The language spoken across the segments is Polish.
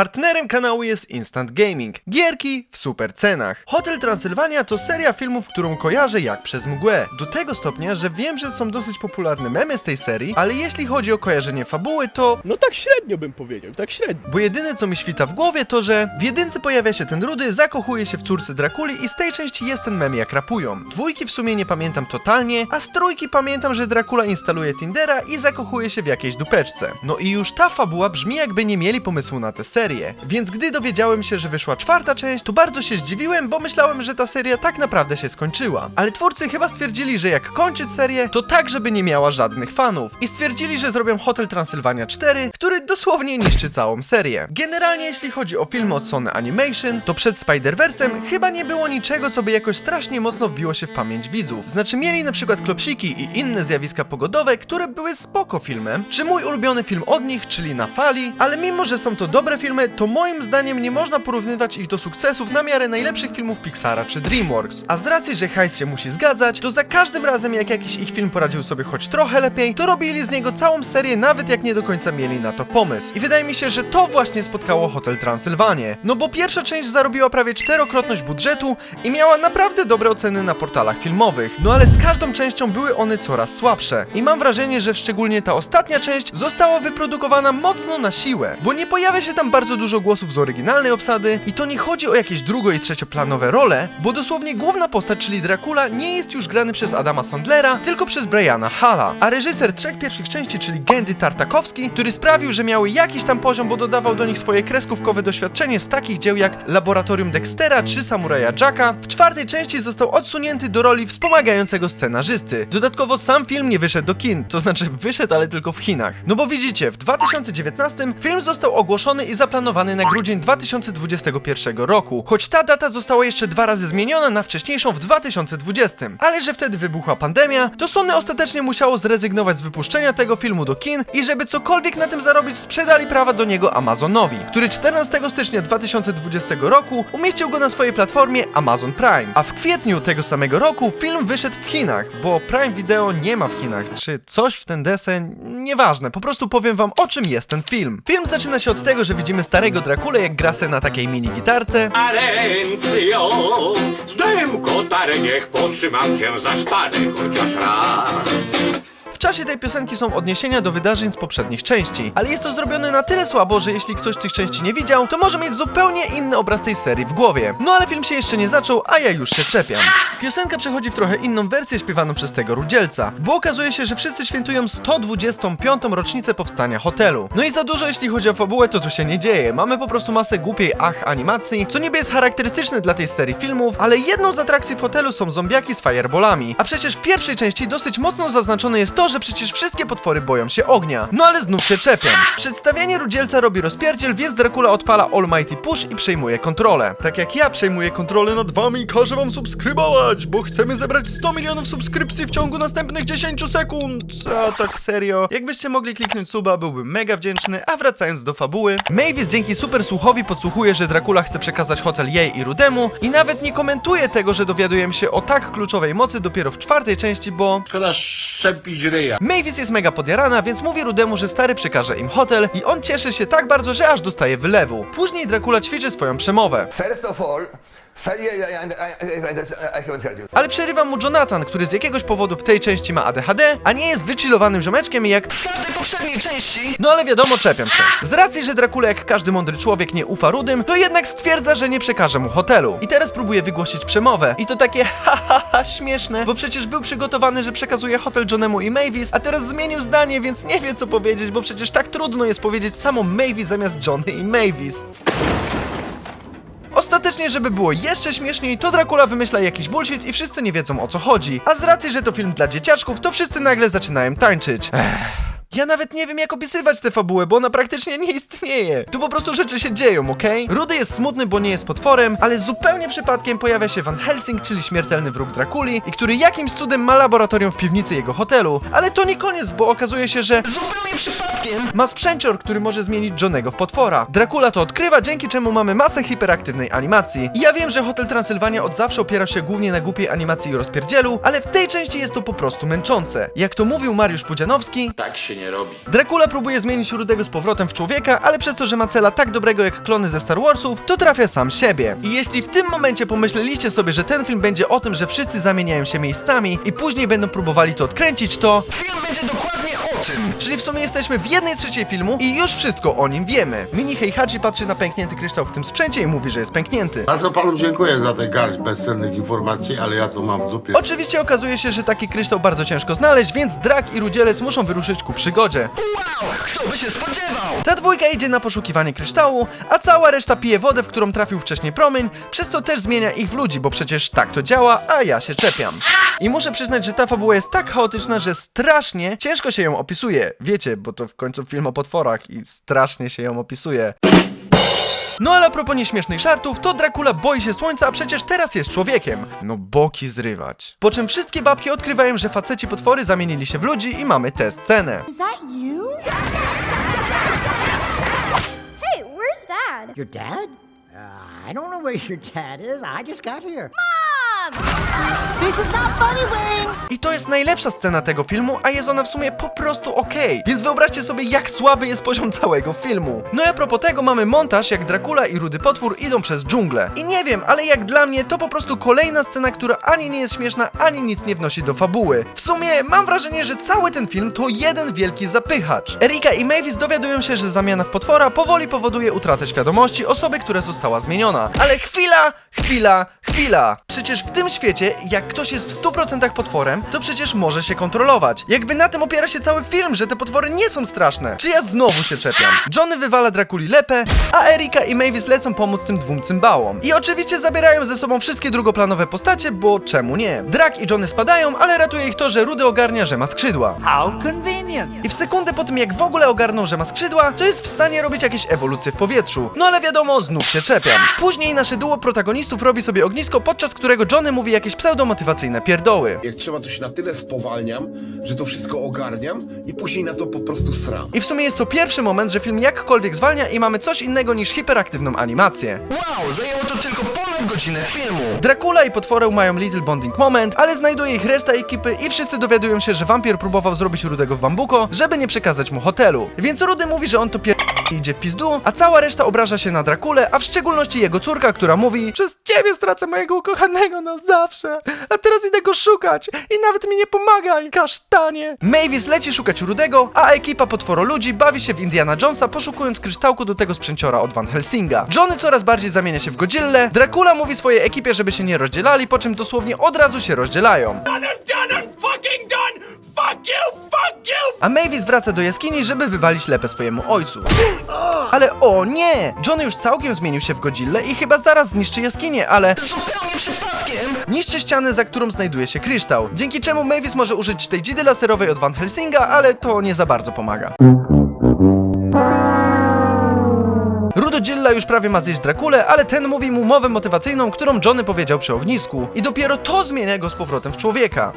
Partnerem kanału jest Instant Gaming. Gierki w super cenach. Hotel Transylwania to seria filmów, którą kojarzę jak przez mgłę. Do tego stopnia, że wiem, że są dosyć popularne memy z tej serii, ale jeśli chodzi o kojarzenie fabuły, to No tak średnio bym powiedział, tak średnio. bo jedyne co mi świta w głowie to, że w jedynce pojawia się ten rudy, zakochuje się w córce Drakuli i z tej części jest ten mem jak rapują. Dwójki w sumie nie pamiętam totalnie, a z trójki pamiętam, że Dracula instaluje Tindera i zakochuje się w jakiejś dupeczce. No i już ta fabuła brzmi jakby nie mieli pomysłu na tę serię. Więc gdy dowiedziałem się, że wyszła czwarta część, to bardzo się zdziwiłem, bo myślałem, że ta seria tak naprawdę się skończyła. Ale twórcy chyba stwierdzili, że jak kończyć serię, to tak, żeby nie miała żadnych fanów. I stwierdzili, że zrobią Hotel Transylwania 4, który dosłownie niszczy całą serię. Generalnie jeśli chodzi o filmy od Sony Animation, to przed Spider-Versem chyba nie było niczego, co by jakoś strasznie mocno wbiło się w pamięć widzów. Znaczy mieli na przykład klopsiki i inne zjawiska pogodowe, które były spoko filmem, czy mój ulubiony film od nich, czyli Na Fali, ale mimo, że są to dobre filmy, to moim zdaniem nie można porównywać ich do sukcesów na miarę najlepszych filmów Pixara czy DreamWorks. A z racji, że hajs się musi zgadzać, to za każdym razem jak jakiś ich film poradził sobie choć trochę lepiej, to robili z niego całą serię, nawet jak nie do końca mieli na to pomysł. I wydaje mi się, że to właśnie spotkało Hotel Transylwanie. No bo pierwsza część zarobiła prawie czterokrotność budżetu i miała naprawdę dobre oceny na portalach filmowych. No ale z każdą częścią były one coraz słabsze. I mam wrażenie, że szczególnie ta ostatnia część została wyprodukowana mocno na siłę, bo nie pojawia się tam bardzo dużo głosów z oryginalnej obsady i to nie chodzi o jakieś drugo- i trzecioplanowe role, bo dosłownie główna postać, czyli Dracula, nie jest już grany przez Adama Sandlera, tylko przez Briana Halla. A reżyser trzech pierwszych części, czyli Gendy Tartakowski, który sprawił, że miały jakiś tam poziom, bo dodawał do nich swoje kreskówkowe doświadczenie z takich dzieł jak Laboratorium Dextera czy Samuraja Jacka, w czwartej części został odsunięty do roli wspomagającego scenarzysty. Dodatkowo sam film nie wyszedł do kin, to znaczy wyszedł, ale tylko w Chinach. No bo widzicie, w 2019 film został ogłoszony i zaplanowany na grudzień 2021 roku, choć ta data została jeszcze dwa razy zmieniona na wcześniejszą w 2020. Ale że wtedy wybuchła pandemia, to Sony ostatecznie musiało zrezygnować z wypuszczenia tego filmu do kin i żeby cokolwiek na tym zarobić, sprzedali prawa do niego Amazonowi, który 14 stycznia 2020 roku umieścił go na swojej platformie Amazon Prime. A w kwietniu tego samego roku film wyszedł w Chinach, bo Prime Video nie ma w Chinach, czy coś w ten deseń, nieważne, po prostu powiem wam o czym jest ten film. Film zaczyna się od tego, że widzimy starego Drakulę jak gra se na takiej mini gitarce, Alencjo, kotarę, niech potrzymam za chociaż raz. Czasie tej piosenki są odniesienia do wydarzeń z poprzednich części, ale jest to zrobione na tyle słabo, że jeśli ktoś tych części nie widział, to może mieć zupełnie inny obraz tej serii w głowie. No ale film się jeszcze nie zaczął, a ja już się czepiam. Piosenka przechodzi w trochę inną wersję śpiewaną przez tego rudzielca, bo okazuje się, że wszyscy świętują 125. rocznicę powstania hotelu. No i za dużo jeśli chodzi o fabułę, to tu się nie dzieje. Mamy po prostu masę głupiej ach animacji, co niby jest charakterystyczne dla tej serii filmów, ale jedną z atrakcji w hotelu są zombiaki z fireballami. A przecież w pierwszej części dosyć mocno zaznaczone jest to, że przecież wszystkie potwory boją się ognia. No ale znów się czepiam. Przedstawienie Rudzielca robi rozpierdziel, więc Dracula odpala Almighty Push i przejmuje kontrolę. Tak jak ja przejmuję kontrolę nad wami i każę wam subskrybować, bo chcemy zebrać 100 milionów subskrypcji w ciągu następnych 10 sekund. A tak serio? Jakbyście mogli kliknąć suba, byłbym mega wdzięczny, a wracając do fabuły. Mavis dzięki super słuchowi podsłuchuje, że Dracula chce przekazać hotel jej i Rudemu i nawet nie komentuje tego, że dowiadujemy się o tak kluczowej mocy dopiero w czwartej części, bo Szkoda szczepić ryja. Mavis jest mega podjarana, więc mówi Rudemu, że stary przekaże im hotel i on cieszy się tak bardzo, że aż dostaje wylewu. Później Dracula ćwiczy swoją przemowę. First of all. Ale przerywa mu Jonathan, który z jakiegoś powodu w tej części ma ADHD, a nie jest wychillowanym ziomeczkiem jak w każdej poprzedniej części. No ale wiadomo, czepiam się. Z racji, że Dracula jak każdy mądry człowiek nie ufa Rudym, to jednak stwierdza, że nie przekaże mu hotelu. I teraz próbuje wygłosić przemowę. I to takie ha ha ha śmieszne, bo przecież był przygotowany, że przekazuje hotel Johnemu i Mavis, a teraz zmienił zdanie, więc nie wie co powiedzieć, bo przecież tak trudno jest powiedzieć samą Mavis zamiast Johnny i Mavis. Ostatecznie, żeby było jeszcze śmieszniej, to Dracula wymyśla jakiś bullshit i wszyscy nie wiedzą o co chodzi. A z racji, że to film dla dzieciaczków, to wszyscy nagle zaczynają tańczyć. Ech. Ja nawet nie wiem jak opisywać tę fabułę, bo ona praktycznie nie istnieje. Tu po prostu rzeczy się dzieją, okej? Rudy jest smutny, bo nie jest potworem, ale zupełnie przypadkiem pojawia się Van Helsing, czyli śmiertelny wróg Drakuli, i który jakimś cudem ma laboratorium w piwnicy jego hotelu. Ale to nie koniec, bo okazuje się, że zupełnie przypadkiem ma sprzęcior, który może zmienić Johnego w potwora. Dracula to odkrywa, dzięki czemu mamy masę hiperaktywnej animacji. I ja wiem, że Hotel Transylwania od zawsze opiera się głównie na głupiej animacji i rozpierdzielu, ale w tej części jest to po prostu męczące. Jak to mówił Mariusz Pudzianowski, Tak się nie robi. Dracula próbuje zmienić Rudego z powrotem w człowieka, ale przez to, że ma cela tak dobrego jak klony ze Star Warsów, to trafia sam siebie. I jeśli w tym momencie pomyśleliście sobie, że ten film będzie o tym, że wszyscy zamieniają się miejscami i później będą próbowali to odkręcić, to film będzie dokładnie tym. Czyli w sumie jesteśmy w jednej trzeciej filmu i już wszystko o nim wiemy. Mini Heihachi patrzy na pęknięty kryształ w tym sprzęcie i mówi, że jest pęknięty. Bardzo panu dziękuję za tę garść bezcennych informacji, ale ja to mam w dupie. Oczywiście okazuje się, że taki kryształ bardzo ciężko znaleźć, więc Drak i Rudzielec muszą wyruszyć ku przygodzie. Wow, kto by się spodziewał? Ta dwójka idzie na poszukiwanie kryształu, a cała reszta pije wodę, w którą trafił wcześniej promień, przez co też zmienia ich w ludzi, bo przecież tak to działa, a ja się czepiam. I muszę przyznać, że ta fabuła jest tak chaotyczna, że strasznie ciężko się ją opisuje. Wiecie, bo to w końcu film o potworach i strasznie się ją opisuje. No ale a propos nieśmiesznych żartów, to Dracula boi się słońca, a przecież teraz jest człowiekiem. No boki zrywać. Po czym wszystkie babki odkrywają, że faceci potwory zamienili się w ludzi i mamy tę scenę. Is that you? Hey, where's Dad? Your dad? Uh, I don't know where your dad is. I just got here. This is not funny, Wayne. I to jest najlepsza scena tego filmu, a jest ona w sumie po prostu okej. Więc wyobraźcie sobie, jak słaby jest poziom całego filmu. No i a propos tego mamy montaż, jak Dracula i Rudy Potwór idą przez dżunglę. I nie wiem, ale jak dla mnie to po prostu kolejna scena, która ani nie jest śmieszna, ani nic nie wnosi do fabuły. W sumie mam wrażenie, że cały ten film to jeden wielki zapychacz. Erika i Mavis dowiadują się, że zamiana w potwora powoli powoduje utratę świadomości osoby, która została zmieniona. Ale chwila, chwila, chwila. Przecież w tym świecie, jak ktoś jest w 100% potworem, to przecież może się kontrolować. Jakby na tym opiera się cały film, że te potwory nie są straszne. Czy ja znowu się czepiam? Johnny wywala Drakuli lepę, a Erika i Mavis lecą pomóc tym dwóm cymbałom. I oczywiście zabierają ze sobą wszystkie drugoplanowe postacie, bo czemu nie? Drak i Johnny spadają, ale ratuje ich to, że Rudy ogarnia, że ma skrzydła. How convenient. I w sekundę po tym, jak w ogóle ogarnął, że ma skrzydła, to jest w stanie robić jakieś ewolucje w powietrzu. No ale wiadomo, znów się czepiam. Później nasze duo protagonistów robi sobie ognisko, podczas którego Johnny mówi jakieś pseudomotywacyjne pierdoły. Jak trzeba, to się na tyle spowalniam, że to wszystko ogarniam i później na to po prostu sram. I w sumie jest to pierwszy moment, że film jakkolwiek zwalnia i mamy coś innego niż hiperaktywną animację. Wow, zajęło to tylko ponad godzinę filmu. Dracula i potworeł mają little bonding moment, ale znajduje ich reszta ekipy i wszyscy dowiadują się, że wampir próbował zrobić Rudego w bambuko, żeby nie przekazać mu hotelu. Więc Rudy mówi, że on to pier... idzie w pizdu, a cała reszta obraża się na Drakulę, a w szczególności jego córka, która mówi Przez ciebie stracę mojego ukochanego na zawsze, a teraz idę go szukać i nawet mi nie pomagaj, kasztanie. Mavis leci szukać Rudego, a ekipa potworo ludzi bawi się w Indiana Jonesa, poszukując kryształku do tego sprzęciora od Van Helsinga. Johnny coraz bardziej zamienia się w Godzillę, Dracula mówi swojej ekipie, żeby się nie rozdzielali, po czym dosłownie od razu się rozdzielają. Done and done fucking done! Fuck you, fuck you! A Mavis wraca do jaskini, żeby wywalić lepę swojemu ojcu. Ale o nie! Johnny już całkiem zmienił się w Godzillę i chyba zaraz zniszczy jaskinię, ale... Zupełnie przypadkiem! Niszczy ścianę, za którą znajduje się kryształ, dzięki czemu Mavis może użyć tej dzidy laserowej od Van Helsinga, ale to nie za bardzo pomaga. Rudodzilla już prawie ma zjeść Drakulę, ale ten mówi mu mowę motywacyjną, którą Johnny powiedział przy ognisku. I dopiero to zmienia go z powrotem w człowieka.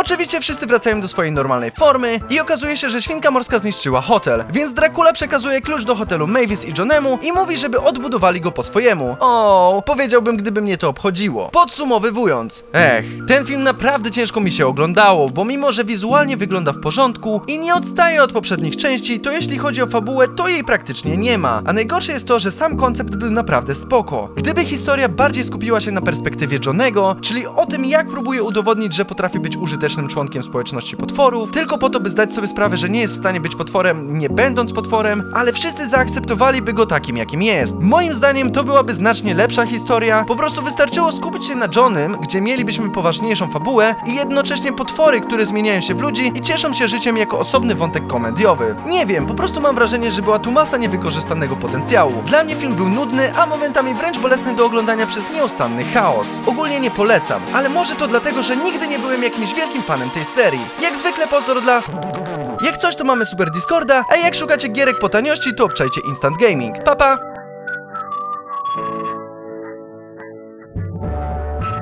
Oczywiście wszyscy wracają do swojej normalnej formy i okazuje się, że świnka morska zniszczyła hotel, więc Dracula przekazuje klucz do hotelu Mavis i Johnemu i mówi, żeby odbudowali go po swojemu. O, powiedziałbym, gdyby mnie to obchodziło. Podsumowywując, ech, ten film naprawdę ciężko mi się oglądało, bo mimo, że wizualnie wygląda w porządku i nie odstaje od poprzednich części, to jeśli chodzi o fabułę, to jej praktycznie nie ma. A najgorsze jest to, że sam koncept był naprawdę spoko. Gdyby historia bardziej skupiła się na perspektywie Johnego, czyli o tym, jak próbuje udowodnić, że potrafi być członkiem społeczności potworów, tylko po to, by zdać sobie sprawę, że nie jest w stanie być potworem, nie będąc potworem, ale wszyscy zaakceptowaliby go takim, jakim jest. Moim zdaniem to byłaby znacznie lepsza historia, po prostu wystarczyło skupić się na Johnem, gdzie mielibyśmy poważniejszą fabułę i jednocześnie potwory, które zmieniają się w ludzi i cieszą się życiem jako osobny wątek komediowy. Nie wiem, po prostu mam wrażenie, że była tu masa niewykorzystanego potencjału. Dla mnie film był nudny, a momentami wręcz bolesny do oglądania przez nieustanny chaos. Ogólnie nie polecam, ale może to dlatego, że nigdy nie byłem jakimś wielkim fanem tej serii. Jak zwykle pozdro dla... Jak coś to mamy super Discorda, a jak szukacie gierek po taniości to obczajcie Instant Gaming. Papa! Pa.